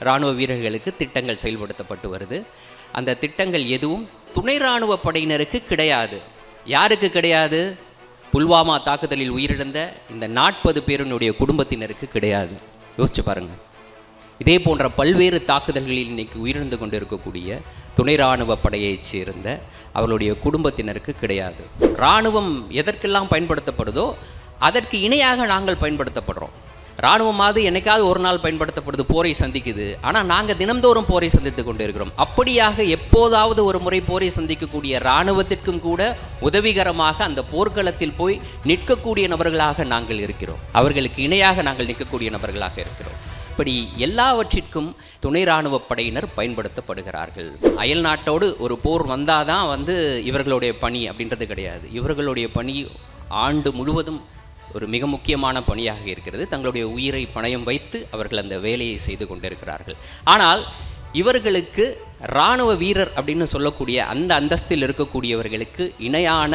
இராணுவ வீரர்களுக்கு திட்டங்கள் செயல்படுத்தப்பட்டு வருது. அந்த திட்டங்கள் எதுவும் துணை இராணுவ படையினருக்கு கிடையாது. யாருக்கு கிடையாது? புல்வாமா தாக்குதலில் உயிரிழந்த இந்த நாற்பது பேரினுடைய குடும்பத்தினருக்கு கிடையாது. யோசிச்சு பாருங்கள் இதே போன்ற பல்வேறு தாக்குதல்களில் இன்னைக்கு உயிரிழந்து கொண்டு இருக்கக்கூடிய துணை இராணுவ படையைச் சேர்ந்த அவர்களுடைய குடும்பத்தினருக்கு கிடையாது. இராணுவம் எதற்கெல்லாம் பயன்படுத்தப்படுதோ அதற்கு இணையாக நாங்கள் பயன்படுத்தப்படுறோம். இராணுவமாவது என்னைக்காவது ஒரு நாள் பயன்படுத்தப்படுது போரை சந்திக்குது. ஆனால் நாங்கள் தினம்தோறும் போரை சந்தித்து கொண்டிருக்கிறோம். அப்படியாக எப்போதாவது ஒரு முறை போரை சந்திக்கக்கூடிய இராணுவத்திற்கும் கூட உதவிகரமாக அந்த போர்க்களத்தில் போய் நிற்கக்கூடிய நபர்களாக நாங்கள் இருக்கிறோம். அவர்களுக்கு இணையாக நாங்கள் நிற்கக்கூடிய நபர்களாக இருக்கிறோம். இப்படி எல்லாவற்றிற்கும் துணை இராணுவ படையினர் பயன்படுத்தப்படுகிறார்கள். அயல் நாட்டோடு ஒரு போர் வந்தாதான் வந்து இவர்களுடைய பணி அப்படின்றது கிடையாது. இவர்களுடைய பணி ஆண்டு முழுவதும் ஒரு மிக முக்கியமான பணியாக இருக்கிறது. தங்களுடைய உயிரை பணயம் வைத்து அவர்கள் அந்த வேலையை செய்து கொண்டிருக்கிறார்கள். ஆனால் இவர்களுக்கு இராணுவ வீரர் அப்படின்னு சொல்லக்கூடிய அந்த அந்தஸ்தில் இருக்கக்கூடியவர்களுக்கு இணையான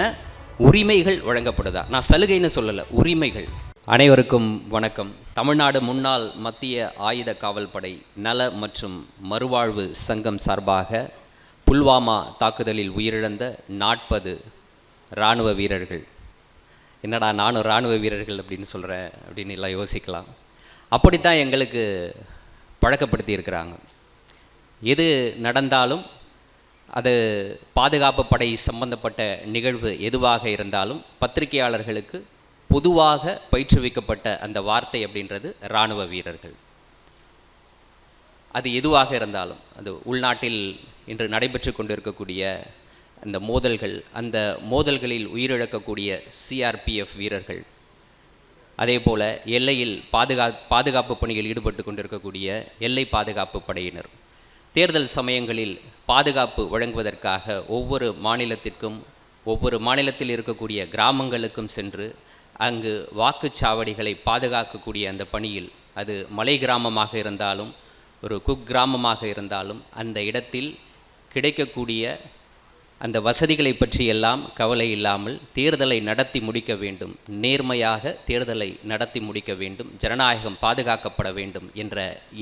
உரிமைகள் வழங்கப்படுதா? நான் சலுகைன்னு சொல்லலை உரிமைகள். அனைவருக்கும் வணக்கம். தமிழ்நாடு முன்னாள் மத்திய ஆயுத காவல்படை நல மற்றும் மறுவாழ்வு சங்கம் சார்பாக புல்வாமா தாக்குதலில் உயிரிழந்த நாற்பது இராணுவ வீரர்கள். என்னடா நானும் இராணுவ வீரர்கள் அப்படின்னு சொல்கிறேன் அப்படின்னு எல்லாம் யோசிக்கலாம். அப்படித்தான் எங்களுக்கு பழக்கப்படுத்தி இருக்கிறாங்க. எது நடந்தாலும் அது பாதுகாப்பு படை சம்பந்தப்பட்ட நிகழ்வு எதுவாக இருந்தாலும் பத்திரிகையாளர்களுக்கு பொதுவாக பயிற்றுவிக்கப்பட்ட அந்த வார்த்தை அப்படின்றது இராணுவ வீரர்கள். அது எதுவாக இருந்தாலும் அது உள்நாட்டில் இன்று நடைபெற்று கொண்டிருக்கக்கூடிய அந்த மோதல்கள் அந்த மோதல்களில் உயிரிழக்கக்கூடிய சிஆர்பிஎஃப் வீரர்கள். அதே போல் எல்லையில் பாதுகா பாதுகாப்பு பணியில் ஈடுபட்டு கொண்டிருக்கக்கூடிய எல்லை பாதுகாப்பு படையினர். தேர்தல் சமயங்களில் பாதுகாப்பு வழங்குவதற்காக ஒவ்வொரு மாநிலத்திற்கும் ஒவ்வொரு மாநிலத்தில் இருக்கக்கூடிய கிராமங்களுக்கும் சென்று அங்கு வாக்குச்சாவடிகளை பாதுகாக்கக்கூடிய அந்த பணியில் அது மலை கிராமமாக இருந்தாலும் ஒரு குக் கிராமமாக இருந்தாலும் அந்த இடத்தில் கிடைக்கக்கூடிய அந்த வசதிகளை பற்றியெல்லாம் கவலை இல்லாமல் தேர்தலை நடத்தி முடிக்க வேண்டும். நேர்மையாக தேர்தலை நடத்தி முடிக்க வேண்டும். ஜனநாயகம் பாதுகாக்கப்பட வேண்டும் என்ற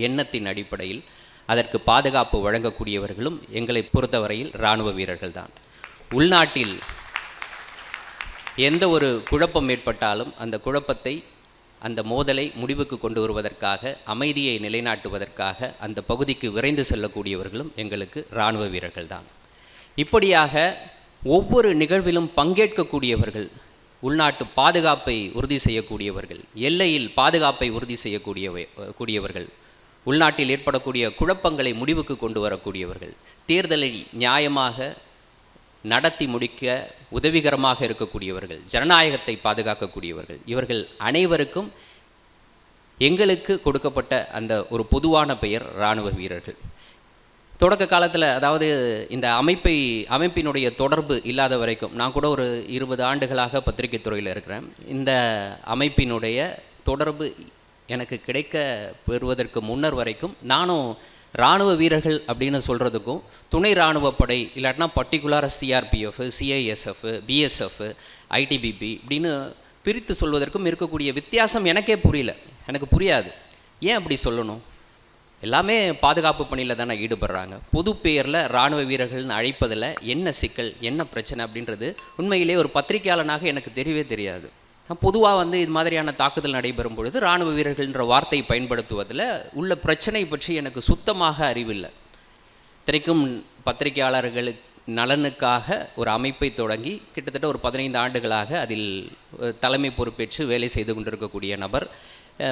எண்ணத்தின் அடிப்படையில் அதற்கு பாதுகாப்பு வழங்கக்கூடியவர்களும் எங்களை பொறுத்தவரையில் இராணுவ வீரர்கள் தான் உள்நாட்டில் எந்த ஒரு குழப்பம் ஏற்பட்டாலும் அந்த குழப்பத்தை அந்த மோதலை முடிவுக்கு கொண்டு வருவதற்காக அமைதியை நிலைநாட்டுவதற்காக அந்த பகுதிக்கு விரைந்து செல்லக்கூடியவர்களும் எங்களுக்கு இராணுவ வீரர்கள் தான் இப்படியாக ஒவ்வொரு நிகழ்விலும் பங்கேற்கக்கூடியவர்கள் உள்நாட்டு பாதுகாப்பை உறுதி செய்யக்கூடியவர்கள் எல்லையில் பாதுகாப்பை உறுதி செய்யக்கூடியவை கூடியவர்கள் உள்நாட்டில் ஏற்படக்கூடிய குழப்பங்களை முடிவுக்கு கொண்டு வரக்கூடியவர்கள் தேர்தலை நியாயமாக நடத்தி முடிக்க உதவிகரமாக இருக்கக்கூடியவர்கள் ஜனநாயகத்தை பாதுகாக்கக்கூடியவர்கள் இவர்கள் அனைவருக்கும் எங்களுக்கு கொடுக்கப்பட்ட அந்த ஒரு பொதுவான பெயர் இராணுவ வீரர்கள். தொடக்க காலத்தில் அதாவது இந்த அமைப்பை அமைப்பினுடைய தொடர்பு இல்லாத வரைக்கும் நான் கூட ஒரு இருபது ஆண்டுகளாக பத்திரிகை துறையில் இருக்கிறேன். இந்த அமைப்பினுடைய தொடர்பு எனக்கு கிடைக்க பெறுவதற்கு முன்னர் வரைக்கும் நானும் இராணுவ வீரர்கள் அப்படின்னு சொல்கிறதுக்கும் துணை இராணுவ படை இல்லாட்டினா பர்டிகுலராக சிஆர்பிஎஃப் சிஐஎஸ்எஃப் பிஎஸ்எஃப் ஐடிபிபி இப்படின்னு பிரித்து சொல்வதற்கும் இருக்கக்கூடிய வித்தியாசம் எனக்கே புரியல. எனக்கு புரியாது. ஏன் அப்படி சொல்லணும்? எல்லாமே பாதுகாப்பு பணியில் தானே ஈடுபடுறாங்க. பொது பெயரில் இராணுவ வீரர்கள்னு அழைப்பதில் என்ன சிக்கல் என்ன பிரச்சனை அப்படின்றது உண்மையிலே ஒரு பத்திரிகையாளனாக எனக்கு தெரியவே தெரியாது. பொதுவாக வந்து இது மாதிரியான தாக்குதல் நடைபெறும் பொழுது இராணுவ வீரர்கள்ன்ற வார்த்தை பயன்படுத்துவதில் உள்ள பிரச்சனை பற்றி எனக்கு சுத்தமாக அறிவில்லை. இத்தனைக்கும் பத்திரிகையாளர்களுக்கு நலனுக்காக ஒரு அமைப்பை தொடங்கி கிட்டத்தட்ட ஒரு பதினைந்து ஆண்டுகளாக அதில் தலைமை பொறுப்பேற்று வேலை செய்து கொண்டிருக்கக்கூடிய நபர்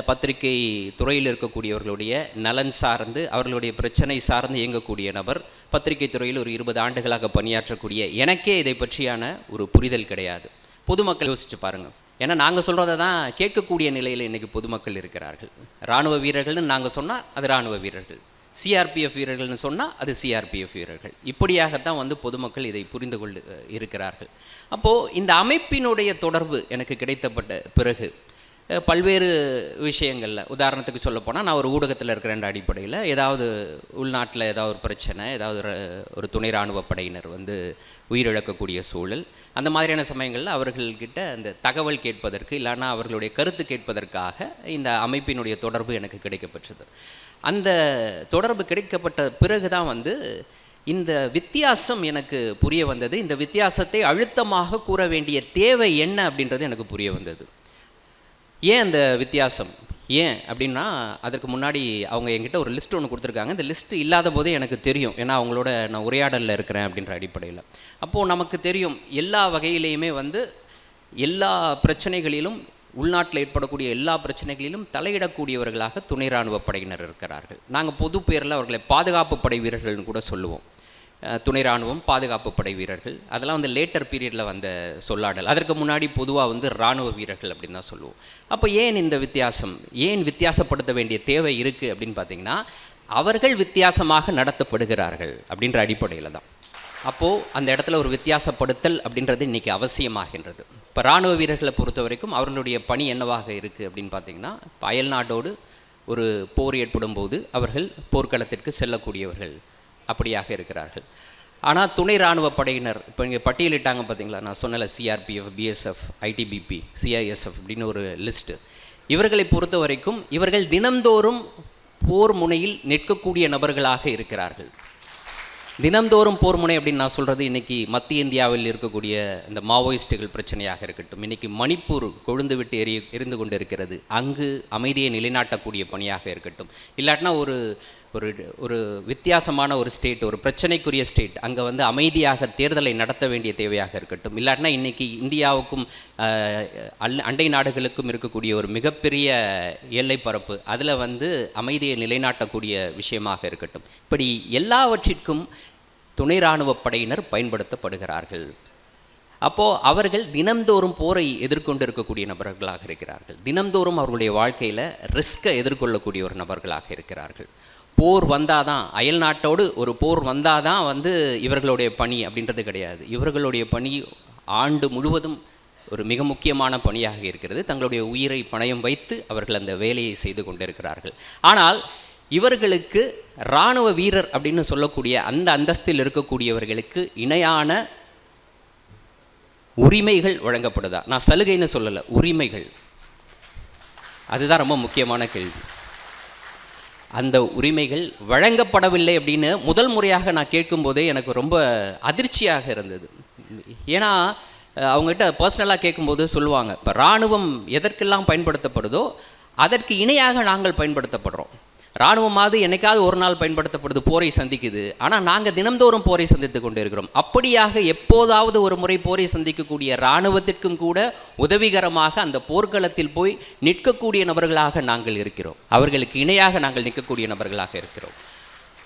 பத்திரிகை துறையில் இருக்கக்கூடியவர்களுடைய நலன் சார்ந்து அவர்களுடைய பிரச்சனை சார்ந்து இயங்கக்கூடிய நபர் பத்திரிகை துறையில் ஒரு இருபது ஆண்டுகளாக பணியாற்றக்கூடிய எனக்கே இதை பற்றியான ஒரு புரிதல் கிடையாது. பொதுமக்கள் யோசிச்சு பாருங்கள் ஏன்னா நாங்கள் சொல்கிறத தான் கேட்கக்கூடிய நிலையில் இன்றைக்கி பொதுமக்கள் இருக்கிறார்கள். இராணுவ வீரர்கள்னு நாங்கள் சொன்னால் அது இராணுவ வீரர்கள். சிஆர்பிஎஃப் வீரர்கள்னு சொன்னால் அது சிஆர்பிஎஃப் வீரர்கள். இப்படியாகத்தான் வந்து பொதுமக்கள் இதை புரிந்து கொண்டு இருக்கிறார்கள். அப்போது இந்த அமைப்பினுடைய தொடர்பு எனக்கு கிடைத்தப்பட்ட பிறகு பல்வேறு விஷயங்களில். உதாரணத்துக்கு சொல்லப்போனால் நான் ஒரு ஊடகத்தில் இருக்கிறேன் அடிப்படையில் ஏதாவது உள்நாட்டில் ஏதாவது ஒரு பிரச்சனை ஏதாவது ஒரு துணை இராணுவ படையினர் வந்து உயிரிழக்கக்கூடிய சூழல் அந்த மாதிரியான சமயங்களில் அவர்கள்கிட்ட அந்த தகவல் கேட்பதற்கு இல்லைன்னா அவர்களுடைய கருத்து கேட்பதற்காக இந்த அமைப்பினுடைய தொடர்பு எனக்கு கிடைக்கப்பெற்றது. அந்த தொடர்பு கிடைக்கப்பட்ட பிறகு தான் வந்து இந்த வித்தியாசம் எனக்கு புரிய வந்தது. இந்த வித்தியாசத்தை அழுத்தமாக கூற வேண்டிய தேவை என்ன அப்படின்றது எனக்கு புரிய வந்தது. ஏன் அந்த வித்தியாசம்? ஏன் அப்படின்னா அதற்கு முன்னாடி அவங்க என்கிட்ட ஒரு லிஸ்ட் ஒன்று கொடுத்துருக்காங்க. இந்த லிஸ்ட் இல்லாத போதே எனக்கு தெரியும். ஏன்னா அவங்களோட நான் உரையாடலில் இருக்கிறேன் அப்படின்ற அடிப்படையில். அப்போது நமக்கு தெரியும் எல்லா வகையிலையுமே வந்து எல்லா பிரச்சனைகளிலும் உள்நாட்டில் ஏற்படக்கூடிய எல்லா பிரச்சனைகளிலும் தலையிடக்கூடியவர்களாக துணை இராணுவ படையினர் இருக்கிறார்கள். நாங்கள் பொது பேரில் அவர்களை பாதுகாப்பு படை வீரர்கள்னு கூட சொல்லுவோம். துணை ராணுவம் பாதுகாப்பு படை வீரர்கள். அதெல்லாம் வந்து லேட்டர் பீரியடில் வந்த சொல்லாடல். அதற்கு முன்னாடி பொதுவாக வந்து இராணுவ வீரர்கள் அப்படின்னு தான் சொல்லுவோம். அப்போ ஏன் இந்த வித்தியாசம்? ஏன் வித்தியாசப்படுத்த வேண்டிய தேவை இருக்குது அப்படின்னு பார்த்தீங்கன்னா அவர்கள் வித்தியாசமாக நடத்தப்படுகிறார்கள் அப்படின்ற அடிப்படையில் தான். அப்போது அந்த இடத்துல ஒரு வித்தியாசப்படுத்தல் அப்படின்றது இன்றைக்கி அவசியமாகின்றது. இப்போ இராணுவ வீரர்களை பொறுத்த வரைக்கும் அவர்களுடைய பணி என்னவாக இருக்குது அப்படின்னு பார்த்தீங்கன்னா அயல் நாட்டோடு ஒரு போர் ஏற்படும் போது அவர்கள் போர்க்களத்திற்கு செல்லக்கூடியவர்கள். அப்படியாக இருக்கிறார்கள். ஆனால் துணை இராணுவ படையினர் இப்போ இங்கே பட்டியலிட்டாங்க பார்த்தீங்களா நான் சொன்னல சிஆர்பிஎஃப் பிஎஸ்எஃப் ஐடிபிபி சிஐஎஸ்எஃப் அப்படின்னு ஒரு லிஸ்ட்டு இவர்களை பொறுத்த வரைக்கும் இவர்கள் தினந்தோறும் போர் முனையில் நிற்கக்கூடிய நபர்களாக இருக்கிறார்கள். தினந்தோறும் போர் முனை அப்படின்னு நான் சொல்கிறது இன்றைக்கி மத்திய இந்தியாவில் இருக்கக்கூடிய இந்த மாவோயிஸ்டுகள் பிரச்சனையாக இருக்கட்டும். இன்றைக்கி மணிப்பூர் கொழுந்து விட்டு எரிய எரிந்து கொண்டு இருக்கிறது அங்கு அமைதியை நிலைநாட்டக்கூடிய பணியாக இருக்கட்டும். இல்லாட்டினா ஒரு ஒரு ஒரு வித்தியாசமான ஒரு ஸ்டேட் ஒரு பிரச்சனைக்குரிய ஸ்டேட் அங்கே வந்து அமைதியாக தேர்தலை நடத்த வேண்டிய தேவையாக இருக்கட்டும். இல்லாட்டினா இன்றைக்கி இந்தியாவுக்கும் அண்டை நாடுகளுக்கும் இருக்கக்கூடிய ஒரு மிகப்பெரிய எல்லை பரப்பு அதில் வந்து அமைதியை நிலைநாட்டக்கூடிய விஷயமாக இருக்கட்டும். இப்படி எல்லாவற்றிற்கும் துணை இராணுவ படையினர் பயன்படுத்தப்படுகிறார்கள். அப்போது அவர்கள் தினம்தோறும் போரை எதிர்கொண்டு இருக்கக்கூடிய நபர்களாக இருக்கிறார்கள். தினம்தோறும் அவர்களுடைய வாழ்க்கையில் ரிஸ்க்கை எதிர்கொள்ளக்கூடிய ஒரு நபர்களாக இருக்கிறார்கள். போர் வந்தால் தான் அயல் நாட்டோடு ஒரு போர் வந்தால் தான் வந்து இவர்களுடைய பணி அப்படின்றது கிடையாது. இவர்களுடைய பணி ஆண்டு முழுவதும் ஒரு மிக முக்கியமான பணியாக இருக்கிறது. தங்களுடைய உயிரை பணயம் வைத்து அவர்கள் அந்த வேலையை செய்து கொண்டிருக்கிறார்கள். ஆனால் இவர்களுக்கு இராணுவ வீரர் அப்படின்னு சொல்லக்கூடிய அந்த அந்தஸ்தில் இருக்கக்கூடியவர்களுக்கு இணையான உரிமைகள் வழங்கப்படுதா? நான் சலுகைன்னு சொல்லலை உரிமைகள். அதுதான் ரொம்ப முக்கியமான கேள்வி. அந்த உரிமைகள் வழங்கப்படவில்லை அப்படின்னு முதல் முறையாக நான் கேட்கும்போதே எனக்கு ரொம்ப அதிர்ச்சியாக இருந்தது. ஏன்னா அவங்ககிட்ட பர்சனலாக கேட்கும்போது சொல்லுவாங்க இப்போ இராணுவம் எதற்கெல்லாம் பயன்படுத்தப்படுதோ அதற்கு இணையாக நாங்கள் பயன்படுத்தப்படுறோம். இராணுவமாவது என்னைக்காவது ஒரு நாள் பயன்படுத்தப்படுது போரை சந்திக்குது. ஆனால் நாங்கள் தினம்தோறும் போரை சந்தித்து கொண்டு இருக்கிறோம் அப்படியாக எப்போதாவது ஒரு முறை போரை சந்திக்கக்கூடிய இராணுவத்திற்கும் கூட உதவிகரமாக அந்த போர்க்களத்தில் போய் நிற்கக்கூடிய நபர்களாக நாங்கள் இருக்கிறோம். அவர்களுக்கு இணையாக நாங்கள் நிற்கக்கூடிய நபர்களாக இருக்கிறோம்.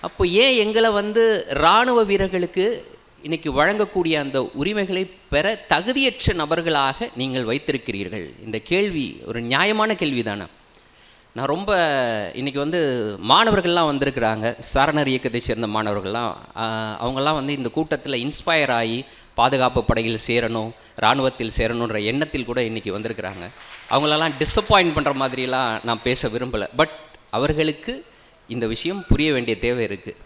அப்போ ஏன் எங்களை வந்து இராணுவ வீரர்களுக்கு இன்னைக்கு வழங்கக்கூடிய அந்த உரிமைகளை பெற தகுதியற்ற நபர்களாக நீங்கள் வைத்திருக்கிறீர்கள்? இந்த கேள்வி ஒரு நியாயமான கேள்வி தானே நான் ரொம்ப இன்றைக்கி வந்து மாணவர்கள்லாம் வந்திருக்கிறாங்க. சாரணர் இயக்கத்தை சேர்ந்த மாணவர்கள்லாம். அவங்கெல்லாம் வந்து இந்த கூட்டத்தில் இன்ஸ்பயர் ஆகி பாதுகாப்பு படையில் சேரணும் இராணுவத்தில் சேரணுன்ற எண்ணத்தில் கூட இன்றைக்கி வந்திருக்கிறாங்க. அவங்களெல்லாம் டிசப்பாயிண்ட் பண்ணுற மாதிரிலாம் நான் பேச விரும்பலை. பட் அவர்களுக்கு இந்த விஷயம் புரிய வேண்டிய தேவை இருக்குது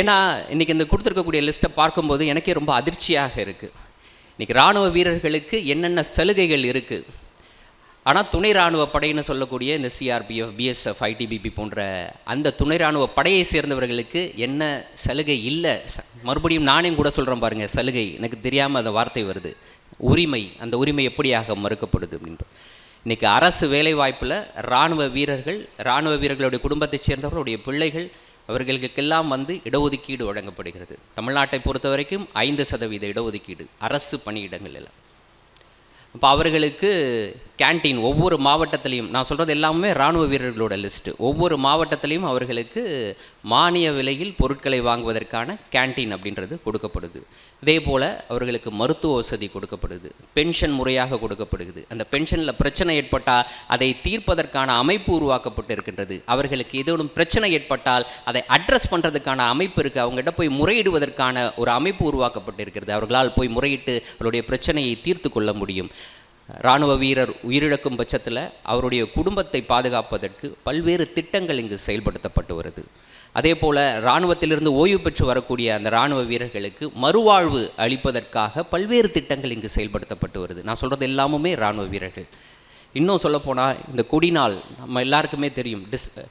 ஏன்னா இன்றைக்கி இந்த கொடுத்துருக்கக்கூடிய லிஸ்ட்டை பார்க்கும்போது எனக்கே ரொம்ப அதிர்ச்சியாக இருக்குது இன்றைக்கி இராணுவ வீரர்களுக்கு என்னென்ன சலுகைகள் இருக்குது ஆனால் துணை இராணுவ படைன்னு சொல்லக்கூடிய இந்த சிஆர்பிஎஃப் பிஎஸ்எஃப் ஐடிபிபி போன்ற அந்த துணை இராணுவ படையை சேர்ந்தவர்களுக்கு என்ன சலுகை இல்லை? ச- மறுபடியும் நானே கூட சொல்கிறேன் பாருங்கள் சலுகை. எனக்கு தெரியாமல் அந்த வார்த்தை வருது. உரிமை அந்த உரிமை எப்படியாக மறுக்கப்படுது அப்படின்னு இன்றைக்கி அரசு வேலைவாய்ப்பில் இராணுவ வீரர்கள் இராணுவ வீரர்களுடைய குடும்பத்தைச் சேர்ந்தவர்களுடைய பிள்ளைகள் அவர்களுக்கெல்லாம் வந்து இடஒதுக்கீடு வழங்கப்படுகிறது. தமிழ்நாட்டை பொறுத்த வரைக்கும் ஐந்து சதவீத இடஒதுக்கீடு அரசு பணியிடங்களில் இப்போ அவர்களுக்கு கேண்டீன் ஒவ்வொரு மாவட்டத்திலையும் நான் சொல்கிறது எல்லாமே இராணுவ வீரர்களோட லிஸ்ட்டு ஒவ்வொரு மாவட்டத்திலையும் அவர்களுக்கு மானிய விலையில் பொருட்களை வாங்குவதற்கான கேண்டீன் அப்படின்றது கொடுக்கப்படுது. இதே போல் அவர்களுக்கு மருத்துவ வசதி கொடுக்கப்படுது. பென்ஷன் முறையாக கொடுக்கப்படுகிறது. அந்த பென்ஷனில் பிரச்சனை ஏற்பட்டால் அதை தீர்ப்பதற்கான அமைப்பு உருவாக்கப்பட்டு இருக்கின்றது. அவர்களுக்கு ஏதேனும் பிரச்சனை ஏற்பட்டால் அதை அட்ரஸ் பண்ணுறதுக்கான அமைப்பு இருக்குது அவங்ககிட்ட போய் முறையிடுவதற்கான ஒரு அமைப்பு உருவாக்கப்பட்டு இருக்கிறது. அவர்களால் போய் முறையிட்டு அவருடைய பிரச்சனையை தீர்த்து கொள்ள முடியும். இராணுவ வீரர் உயிரிழக்கும் பட்சத்தில் அவருடைய குடும்பத்தை பாதுகாப்பதற்கு பல்வேறு திட்டங்கள் இங்கு செயல்படுத்தப்பட்டு வருது. அதே போல் இராணுவத்திலிருந்து ஓய்வு பெற்று வரக்கூடிய அந்த இராணுவ வீரர்களுக்கு மறுவாழ்வு அளிப்பதற்காக பல்வேறு திட்டங்கள் இங்கு செயல்படுத்தப்பட்டு வருது. நான் சொல்கிறது எல்லாமுமே இராணுவ வீரர்கள். இன்னும் சொல்லப்போனால் இந்த கொடிநாள் நம்ம எல்லாருக்குமே தெரியும் டிஸ் அஹ்,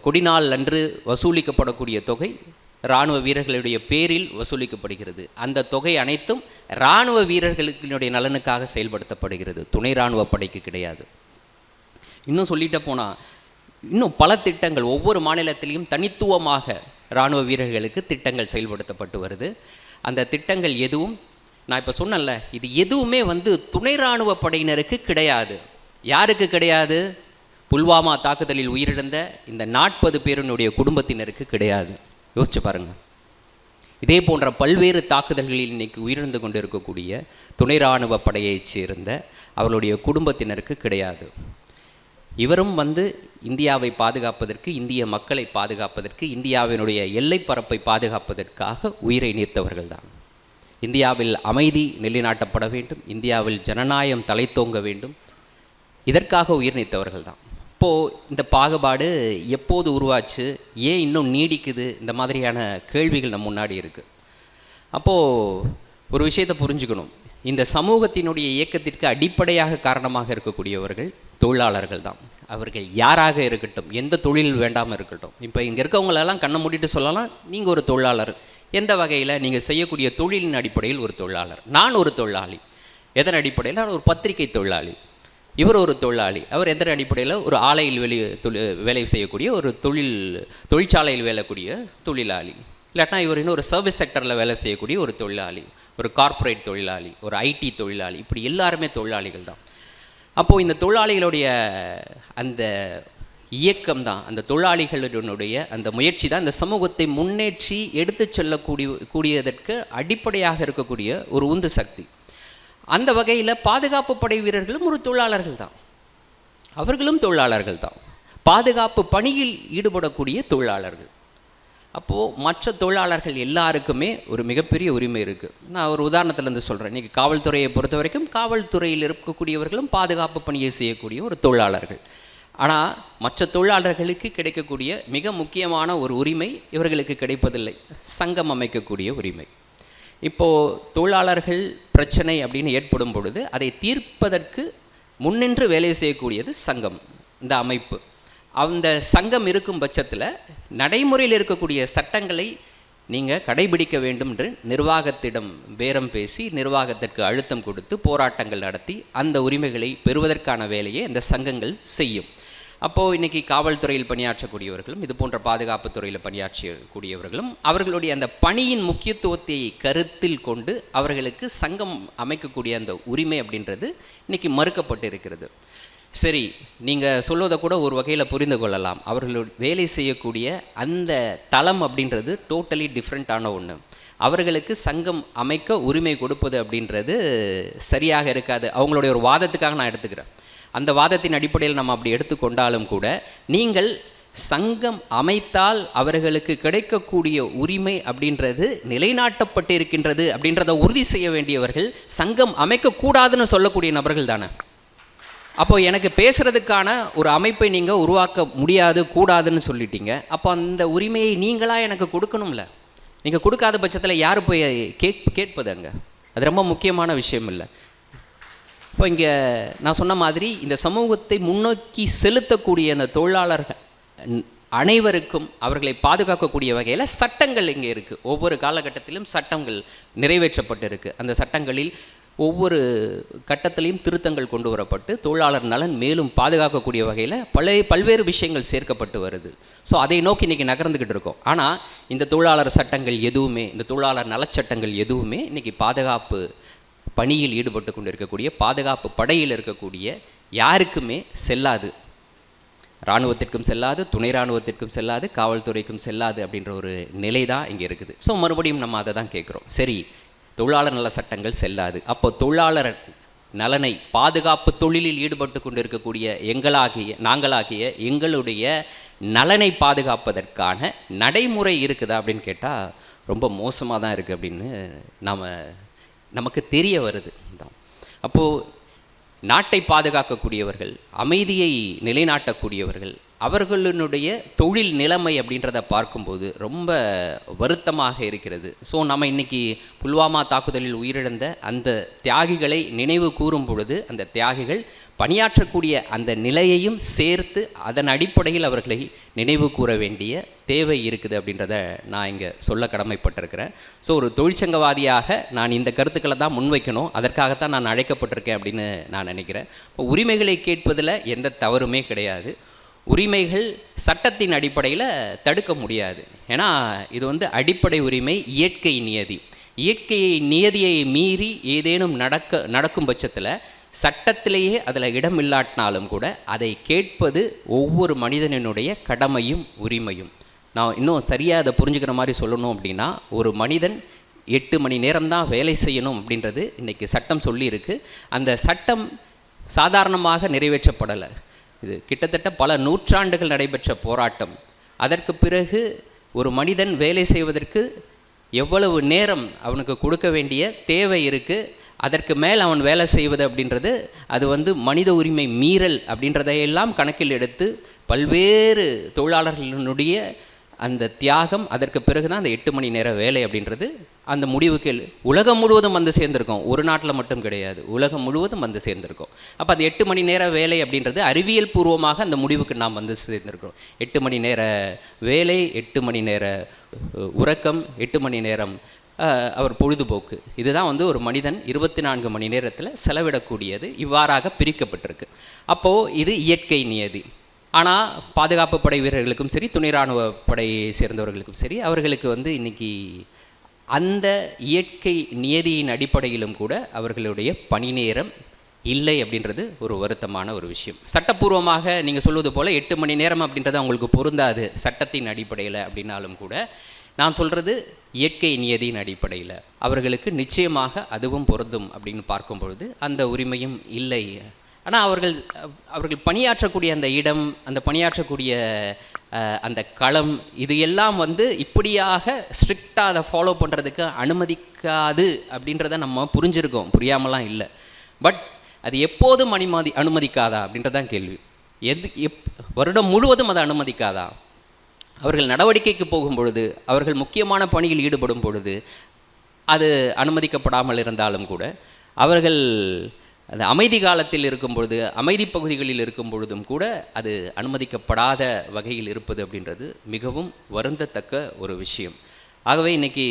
கொடிநாள் அன்று வசூலிக்கப்படக்கூடிய தொகை இராணுவ வீரர்களுடைய பேரில் வசூலிக்கப்படுகிறது. அந்த தொகை அனைத்தும் இராணுவ வீரர்களுடைய நலனுக்காக செயல்படுத்தப்படுகிறது. துணை இராணுவ படைக்கு கிடையாது. இன்னும் சொல்லிட்ட போனால் இன்னும் பல திட்டங்கள் ஒவ்வொரு மாநிலத்திலையும் தனித்துவமாக இராணுவ வீரர்களுக்கு திட்டங்கள் செயல்படுத்தப்பட்டு வருது. அந்த திட்டங்கள் எதுவும் நான் இப்போ சொன்னேன்ல இது எதுவுமே வந்து துணை இராணுவ படையினருக்கு கிடையாது. யாருக்கு கிடையாது? புல்வாமா தாக்குதலில் உயிரிழந்த இந்த நாற்பது பேரினுடைய குடும்பத்தினருக்கு கிடையாது. யோசிச்சு பாருங்கள் இதே போன்ற பல்வேறு தாக்குதல்களில் இன்னைக்கு உயிரிழந்து கொண்டிருக்கக்கூடிய துணை இராணுவ படையைச் சேர்ந்த அவர்களுடைய குடும்பத்தினருக்கு கிடையாது. இவரும் வந்து இந்தியாவை பாதுகாப்பதற்கு இந்திய மக்களை பாதுகாப்பதற்கு இந்தியாவினுடைய எல்லை பரப்பை பாதுகாப்பதற்காக உயிரை நீர்த்தவர்கள்தான் இந்தியாவில் அமைதி நிலைநாட்டப்பட வேண்டும் இந்தியாவில் ஜனநாயகம் தலைத்தோங்க வேண்டும். இதற்காக உயிர் நீத்தவர்கள் தான் இப்போது இந்த பாகுபாடு எப்போது உருவாச்சு ஏன் இன்னும் நீடிக்குது இந்த மாதிரியான கேள்விகள் நம்ம முன்னாடி இருக்குது அப்போது ஒரு விஷயத்தை புரிஞ்சுக்கணும். இந்த சமூகத்தினுடைய இயக்கத்திற்கு அடிப்படையாக காரணமாக இருக்கக்கூடியவர்கள் தொழிலாளர்கள் தான். அவர்கள் யாராக இருக்கட்டும் எந்த தொழில் வேண்டாமல் இருக்கட்டும். இப்போ இங்கே இருக்கவங்களெல்லாம் கண்ணை மூடிட்டு சொல்லலாம் நீங்கள் ஒரு தொழிலாளர். எந்த வகையில்? நீங்கள் செய்யக்கூடிய தொழிலின் அடிப்படையில் ஒரு தொழிலாளர். நான் ஒரு தொழிலாளி. எதன் அடிப்படையில்? நான் ஒரு பத்திரிகை தொழிலாளி. இவர் ஒரு தொழிலாளி. அவர் எந்த அடிப்படையில்? ஒரு ஆலையில் வெளி தொழில் வேலை செய்யக்கூடிய ஒரு தொழில் தொழிற்சாலையில் வேலைக்கூடிய தொழிலாளி. இல்லாட்டினா இவர் இன்னும் ஒரு சர்வீஸ் செக்டரில் வேலை செய்யக்கூடிய ஒரு தொழிலாளி. ஒரு கார்ப்பரேட் தொழிலாளி ஒரு ஐடி தொழிலாளி இப்படி எல்லாருமே தொழிலாளிகள் தான். அப்போது இந்த தொழிலாளிகளுடைய அந்த இயக்கம் தான் அந்த தொழிலாளிகளுடைய அந்த முயற்சி தான் இந்த சமூகத்தை முன்னேற்றி எடுத்து செல்லக்கூடிய கூடியதற்கு அடிப்படையாக இருக்கக்கூடிய ஒரு உந்து சக்தி. அந்த வகையில் பாதுகாப்பு படை வீரர்களும் ஒரு தொழிலாளர்கள் தான். அவர்களும் தொழிலாளர்கள் தான். பாதுகாப்பு பணியில் ஈடுபடக்கூடிய தொழிலாளர்கள். அப்போது மற்ற தொழிலாளர்கள் எல்லாருக்குமே ஒரு மிகப்பெரிய உரிமை இருக்குது நான் ஒரு உதாரணத்துலேருந்து சொல்கிறேன் இன்றைக்கி காவல்துறையை பொறுத்த வரைக்கும் காவல்துறையில் இருக்கக்கூடியவர்களும் பாதுகாப்பு பணியை செய்யக்கூடிய ஒரு தொழிலாளர்கள். ஆனால் மற்ற தொழிலாளர்களுக்கு கிடைக்கக்கூடிய மிக முக்கியமான ஒரு உரிமை இவர்களுக்கு கிடைப்பதில்லை. சங்கம் அமைக்கக்கூடிய உரிமை. இப்போது தொழிலாளர்கள் பிரச்சனை அப்படின்னு ஏற்படும் பொழுது அதை தீர்ப்பதற்கு முன்னின்று வேலை செய்யக்கூடியது சங்கம் இந்த அமைப்பு. அந்த சங்கம் இருக்கும் பட்சத்தில் நடைமுறையில் இருக்கக்கூடிய சட்டங்களை நீங்கள் கடைபிடிக்க வேண்டும் என்று நிர்வாகத்திடம் பேரம் பேசி நிர்வாகத்திற்கு அழுத்தம் கொடுத்து போராட்டங்கள் நடத்தி அந்த உரிமைகளை பெறுவதற்கான வேலையை அந்த சங்கங்கள் செய்யும். அப்போது இன்றைக்கி காவல்துறையில் பணியாற்றக்கூடியவர்களும் இது போன்ற பாதுகாப்பு துறையில் பணியாற்றக்கூடியவர்களும் அவர்களுடைய அந்த பணியின் முக்கியத்துவத்தை கருத்தில் கொண்டு அவர்களுக்கு சங்கம் அமைக்கக்கூடிய அந்த உரிமை அப்படின்றது இன்றைக்கி மறுக்கப்பட்டு இருக்கிறது சரி நீங்கள் சொல்வதை கூட ஒரு வகையில் புரிந்து கொள்ளலாம். அவர்கள் வேலை செய்யக்கூடிய அந்த தளம் அப்படின்றது டோட்டலி டிஃப்ரெண்ட்டான ஒன்று அவர்களுக்கு சங்கம் அமைக்க உரிமை கொடுப்பது அப்படின்றது சரியாக இருக்காது. அவங்களுடைய ஒரு வாதத்துக்காக நான் எடுத்துக்கிறேன். அந்த வாதத்தின் அடிப்படையில் நம்ம அப்படி எடுத்துக்கொண்டாலும் கூட நீங்கள் சங்கம் அமைத்தால் அவர்களுக்கு கிடைக்கக்கூடிய உரிமை அப்படின்றது நிலைநாட்டப்பட்டு இருக்கின்றது அப்படின்றத உறுதி செய்ய வேண்டியவர்கள் சங்கம் அமைக்கக்கூடாதுன்னு சொல்லக்கூடிய நபர்கள் தானே? அப்போ எனக்கு பேசுகிறதுக்கான ஒரு அமைப்பை நீங்கள் உருவாக்க முடியாது கூடாதுன்னு சொல்லிட்டீங்க. அப்போ அந்த உரிமையை நீங்களாக எனக்கு கொடுக்கணும்ல? நீங்கள் கொடுக்காத பட்சத்தில் யார் போய் கேட் கேட்பது அங்கே? அது ரொம்ப முக்கியமான விஷயம் இல்லை. இப்போ இங்கே நான் சொன்ன மாதிரி இந்த சமூகத்தை முன்னோக்கி செலுத்தக்கூடிய அந்த தொழிலாளர்கள் அனைவருக்கும் அவர்களை பாதுகாக்கக்கூடிய வகையில் சட்டங்கள் இங்கே இருக்குது ஒவ்வொரு காலகட்டத்திலும் சட்டங்கள் நிறைவேற்றப்பட்டு இருக்குது அந்த சட்டங்களில் ஒவ்வொரு கட்டத்திலையும் திருத்தங்கள் கொண்டு வரப்பட்டு தொழிலாளர் நலன் மேலும் பாதுகாக்கக்கூடிய வகையில் பல பல்வேறு விஷயங்கள் சேர்க்கப்பட்டு வருது. ஸோ அதை நோக்கி இன்றைக்கி நகர்ந்துக்கிட்டு இருக்கோம். ஆனால் இந்த தொழிலாளர் சட்டங்கள் எதுவுமே இந்த தொழிலாளர் நலச்சட்டங்கள் எதுவுமே இன்றைக்கி பாதுகாப்பு பணியில் ஈடுபட்டு கொண்டு இருக்கக்கூடிய பாதுகாப்பு படையில் இருக்கக்கூடிய யாருக்குமே செல்லாது. இராணுவத்திற்கும் செல்லாது துணை இராணுவத்திற்கும் செல்லாது காவல்துறைக்கும் செல்லாது அப்படின்ற ஒரு நிலை தான் இங்கே இருக்குது. ஸோ மறுபடியும் நம்ம அதை தான் கேட்குறோம். சரி தொழிலாளர் நல சட்டங்கள் செல்லாது. அப்போ தொழிலாளர் நலனை பாதுகாப்பு தொழிலில் ஈடுபட்டு கொண்டு இருக்கக்கூடிய எங்களாகிய நாங்களாகிய எங்களுடைய நலனை பாதுகாப்பதற்கான நடைமுறை இருக்குதா அப்படின்னு கேட்டால் ரொம்ப மோசமாக தான் இருக்குது அப்படின்னு நாம் நமக்கு தெரிய வருது. தான் அப்போது நாட்டை பாதுகாக்கக்கூடியவர்கள் அமைதியை நிலைநாட்டக்கூடியவர்கள் அவர்களினுடைய தொழில் நிலைமை அப்படின்றத பார்க்கும்போது ரொம்ப வருத்தமாக இருக்கிறது. ஸோ நம்ம இன்னைக்கு புல்வாமா தாக்குதலில் உயிரிழந்த அந்த தியாகிகளை நினைவு கூறும் பொழுது அந்த தியாகிகள் பணியாற்றக்கூடிய அந்த நிலையையும் சேர்த்து அதன் அடிப்படையில் அவர்களை நினைவு கூற வேண்டிய தேவை இருக்குது அப்படின்றத நான் இங்கே சொல்ல கடமைப்பட்டிருக்கிறேன். ஸோ ஒரு தொழிற்சங்கவாதியாக நான் இந்த கருத்துக்களை தான் முன்வைக்கணும். அதற்காகத்தான் நான் அழைக்கப்பட்டிருக்கேன் அப்படின்னு நான் நினைக்கிறேன். இப்போ உரிமைகளை கேட்பதில் எந்த தவறுமே கிடையாது. உரிமைகள் சட்டத்தின் அடிப்படையில் தடுக்க முடியாது. ஏன்னா இது வந்து அடிப்படை உரிமை இயற்கை நியதி. இயற்கையை நியதியை மீறி ஏதேனும் நடக்க நடக்கும் பட்சத்தில் சட்டத்திலேயே அதில் இடம் இல்லாட்டினாலும் கூட அதை கேட்பது ஒவ்வொரு மனிதனினுடைய கடமையும் உரிமையும். நான் இன்னும் சரியாக அதை புரிஞ்சுக்கிற மாதிரி சொல்லணும் அப்படின்னா ஒரு மனிதன் எட்டு மணி நேரம்தான் வேலை செய்யணும் அப்படின்றது இன்றைக்கி சட்டம் சொல்லியிருக்கு. அந்த சட்டம் சாதாரணமாக நிறைவேற்றப்படலை. இது கிட்டத்தட்ட பல நூற்றாண்டுகள் நடைபெற்ற போராட்டம். அதற்கு பிறகு ஒரு மனிதன் வேலை செய்வதற்கு எவ்வளவு நேரம் அவனுக்கு கொடுக்க வேண்டிய தேவை இருக்குது அதற்கு மேல் அவன் வேலை செய்வது அப்படின்றது அது வந்து மனித உரிமை மீறல் அப்படின்றதையெல்லாம் கணக்கில் எடுத்து பல்வேறு தொழிலாளர்களினுடைய அந்த தியாகம் அதற்கு பிறகு தான் அந்த எட்டு மணி நேர வேலை அப்படின்றது அந்த முடிவுக்கு உலகம் முழுவதும் வந்து சேர்ந்திருக்கோம். ஒரு நாட்டில் மட்டும் கிடையாது. உலகம் முழுவதும் வந்து சேர்ந்திருக்கோம். அப்போ அந்த எட்டு மணி நேர வேலை அப்படின்றது அறிவியல் பூர்வமாக அந்த முடிவுக்கு நாம் வந்து சேர்ந்திருக்கிறோம். எட்டு மணி நேர வேலை எட்டு மணி நேர உறக்கம் எட்டு மணி நேரம் அவர் பொழுதுபோக்கு. இதுதான் வந்து ஒரு மனிதன் இருபத்தி நான்கு மணி நேரத்தில் செலவிடக்கூடியது. இவ்வாறாக பிரிக்கப்பட்டிருக்கு. அப்போது இது இயற்கை நியதி. ஆனால் பாதுகாப்பு படை வீரர்களுக்கும் சரி துணை இராணுவ படையை சேர்ந்தவர்களுக்கும் சரி அவர்களுக்கு வந்து இன்னைக்கு அந்த இயற்கை நியதியின் அடிப்படையிலும் கூட அவர்களுடைய பணி நேரம் இல்லை அப்படின்றது ஒரு வருத்தமான ஒரு விஷயம். சட்டப்பூர்வமாக நீங்கள் சொல்வது போல் எட்டு மணி நேரம் அப்படின்றது அவங்களுக்கு பொருந்தாது சட்டத்தின் அடிப்படையில் அப்படின்னாலும் கூட நான் சொல்கிறது இயற்கை நியதியின் அடிப்படையில். அவர்களுக்கு நிச்சயமாக அதுவும் பொருந்தும் அப்படின்னு பார்க்கும் பொழுது அந்த உரிமையும் இல்லை ஆனால் அவர்கள் அவர்கள் பணியாற்றக்கூடிய அந்த இடம் அந்த பணியாற்றக்கூடிய அந்த களம் இது எல்லாம் வந்து இப்படியாக ஸ்ட்ரிக்டாக அதை ஃபாலோ பண்ணுறதுக்கு அனுமதிக்காது அப்படின்றத நம்ம புரிஞ்சுருக்கோம். புரியாமலாம் இல்லை. பட் அது எப்போதும் அனுமதி அனுமதிக்காதா அப்படின்றதான் கேள்வி. எது எப் வருடம் முழுவதும் அதை அனுமதிக்காதா? அவர்கள் நடவடிக்கைக்கு போகும் பொழுது அவர்கள் முக்கியமான பணியில் ஈடுபடும் பொழுது அது அனுமதிக்கப்படாமல் இருந்தாலும் கூட அவர்கள் அது அமைதி காலத்தில் இருக்கும் பொழுது அமைதி பகுதிகளில் இருக்கும் பொழுதும் கூட அது அனுமதிக்கப்படாத வகையில் இருப்பது அப்படின்றது மிகவும் வருந்தத்தக்க ஒரு விஷயம். ஆகவே இன்றைக்கி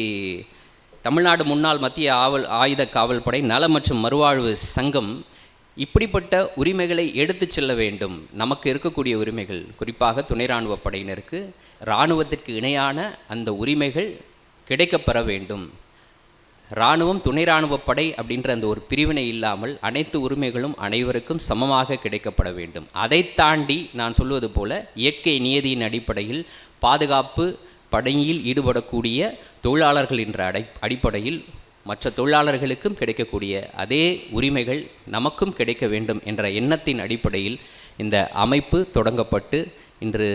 தமிழ்நாடு முன்னாள் மத்திய ஆவல் ஆயுத காவல் படை நல மற்றும் மறுவாழ்வு சங்கம் இப்படிப்பட்ட உரிமைகளை எடுத்து செல்ல வேண்டும். நமக்கு இருக்கக்கூடிய உரிமைகள் குறிப்பாக துணை இராணுவ படையினருக்கு இராணுவத்திற்கு இணையான அந்த உரிமைகள் கிடைக்கப்பெற வேண்டும். இராணுவம் துணை இராணுவப்படை படை அப்படின்ற அந்த ஒரு பிரிவினை இல்லாமல் அனைத்து உரிமைகளும் அனைவருக்கும் சமமாக கிடைக்கப்பட வேண்டும். அதை தாண்டி நான் சொல்வது போல இயற்கை நியதியின் அடிப்படையில் பாதுகாப்பு படையில் ஈடுபடக்கூடிய தொழிலாளர்கள் என்ற அடை அடிப்படையில் மற்ற தொழிலாளர்களுக்கும் கிடைக்கக்கூடிய அதே உரிமைகள் நமக்கும் கிடைக்க வேண்டும் என்ற எண்ணத்தின் அடிப்படையில் இந்த அமைப்பு தொடங்கப்பட்டு இன்று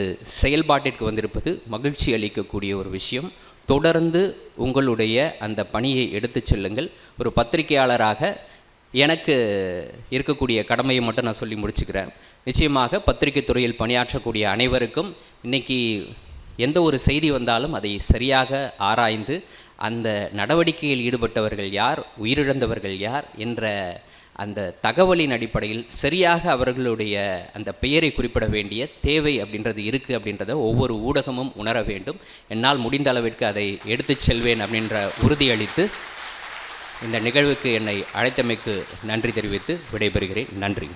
செயல்பாட்டிற்கு வந்திருப்பது மகிழ்ச்சி அளிக்கக்கூடிய ஒரு விஷயம். தொடர்ந்து உங்களுடைய அந்த பணியை எடுத்து செல்லுங்கள். ஒரு பத்திரிகையாளராக எனக்கு இருக்கக்கூடிய கடமையை மட்டும் நான் சொல்லி முடிச்சுக்கிறேன். நிச்சயமாக பத்திரிகை துறையில் பணியாற்றக்கூடிய அனைவருக்கும் இன்னைக்கு எந்த ஒரு செய்தி வந்தாலும் அதை சரியாக ஆராய்ந்து அந்த நடவடிக்கையில் ஈடுபட்டவர்கள் யார் உயிரிழந்தவர்கள் யார் என்ற அந்த தகவலின் அடிப்படையில் சரியாக அவர்களுடைய அந்த பெயரை குறிப்பிட வேண்டிய தேவை அப்படின்றது இருக்குது அப்படின்றத ஒவ்வொரு ஊடகமும் உணர வேண்டும். என்னால் முடிந்த அளவிற்கு அதை எடுத்துச் செல்வேன் அப்படின்ற உறுதியளித்து இந்த நிகழ்வுக்கு என்னை அழைத்தமைக்கு நன்றி தெரிவித்து விடைபெறுகிறேன். நன்றி.